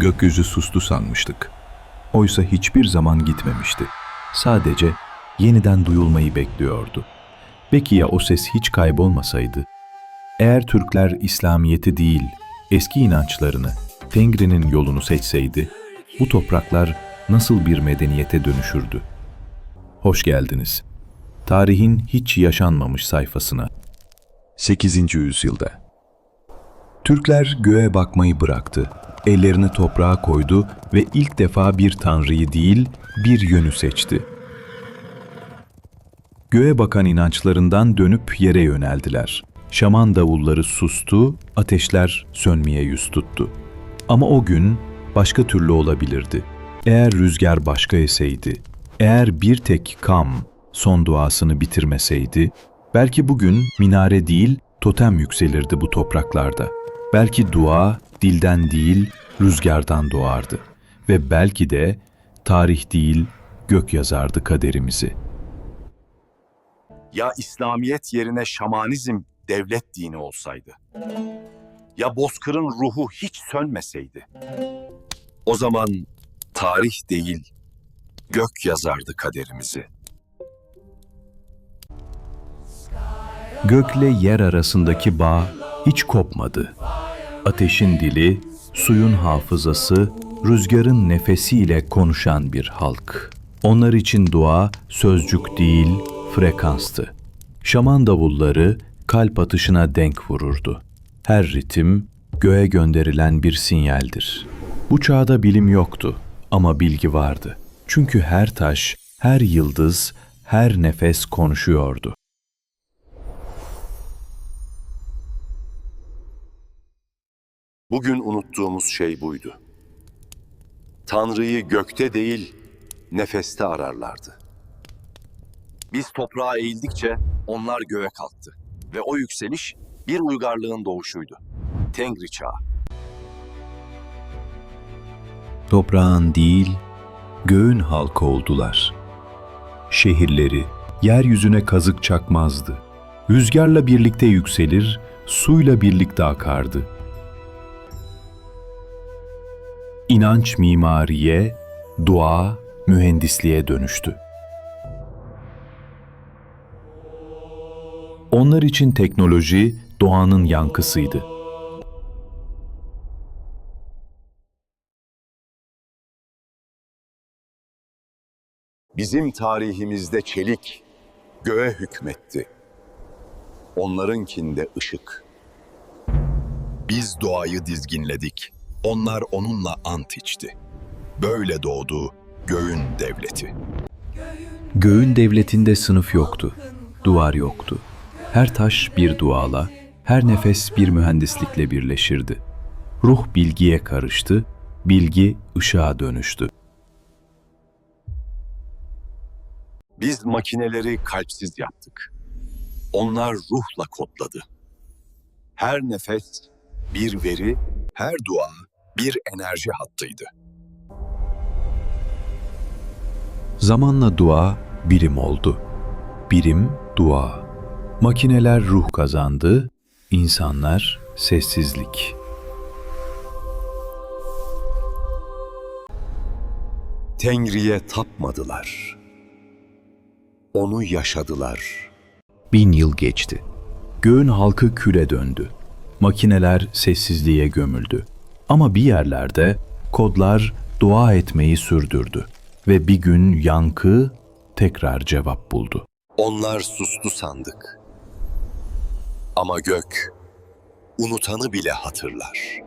Gökyüzü sustu sanmıştık. Oysa hiçbir zaman gitmemişti. Sadece yeniden duyulmayı bekliyordu. Peki ya o ses hiç kaybolmasaydı? Eğer Türkler İslamiyeti değil, eski inançlarını, Tengri'nin yolunu seçseydi, bu topraklar nasıl bir medeniyete dönüşürdü? Hoş geldiniz. Tarihin hiç yaşanmamış sayfasına. 8. yüzyılda. Türkler göğe bakmayı bıraktı. Ellerini toprağa koydu ve ilk defa bir tanrıyı değil, bir yönü seçti. Göğe bakan inançlarından dönüp yere yöneldiler. Şaman davulları sustu, ateşler sönmeye yüz tuttu. Ama o gün başka türlü olabilirdi. Eğer rüzgar başka eseydi, eğer bir tek kam son duasını bitirmeseydi, belki bugün minare değil, totem yükselirdi bu topraklarda. Belki dua dilden değil, rüzgardan doğardı. Ve belki de tarih değil, gök yazardı kaderimizi.'' Ya İslamiyet yerine şamanizm devlet dini olsaydı? Ya Bozkır'ın ruhu hiç sönmeseydi? O zaman tarih değil, gök yazardı kaderimizi. Gökle yer arasındaki bağ hiç kopmadı. Ateşin dili, suyun hafızası, rüzgarın nefesiyle konuşan bir halk. Onlar için dua sözcük değil, frekanstı. Şaman davulları kalp atışına denk vururdu. Her ritim göğe gönderilen bir sinyaldir. Bu çağda bilim yoktu ama bilgi vardı. Çünkü her taş, her yıldız, her nefes konuşuyordu. Bugün unuttuğumuz şey buydu. Tanrı'yı gökte değil, nefeste ararlardı. Biz toprağa eğildikçe onlar göğe kalktı ve o yükseliş bir uygarlığın doğuşuydu. Tengri çağı. toprağın değil, göğün halkı oldular. Şehirleri yeryüzüne kazık çakmazdı. Rüzgarla birlikte yükselir, suyla birlikte akardı. İnanç mimariye, dua mühendisliğe dönüştü. Onlar için teknoloji doğanın yankısıydı. Bizim tarihimizde çelik göğe hükmetti. Onlarınkinde ışık. Biz doğayı dizginledik. Onlar onunla ant içti. Böyle doğdu göğün devleti. Göğün devletinde sınıf yoktu, duvar yoktu. Her taş bir duala, her nefes bir mühendislikle birleşirdi. Ruh bilgiye karıştı, bilgi ışığa dönüştü. Biz makineleri kalpsiz yaptık. Onlar ruhla kodladı. Her nefes bir veri, her dua bir enerji hattıydı. Zamanla dua birim oldu. Birim dua. Makineler ruh kazandı, insanlar sessizlik. Tengri'ye tapmadılar. Onu yaşadılar. Bin yıl geçti. Göğün halkı küle döndü. Makineler sessizliğe gömüldü. Ama bir yerlerde kodlar dua etmeyi sürdürdü. Ve bir gün yankı tekrar cevap buldu. Onlar sustu sandık. Ama gök unutanı bile hatırlar.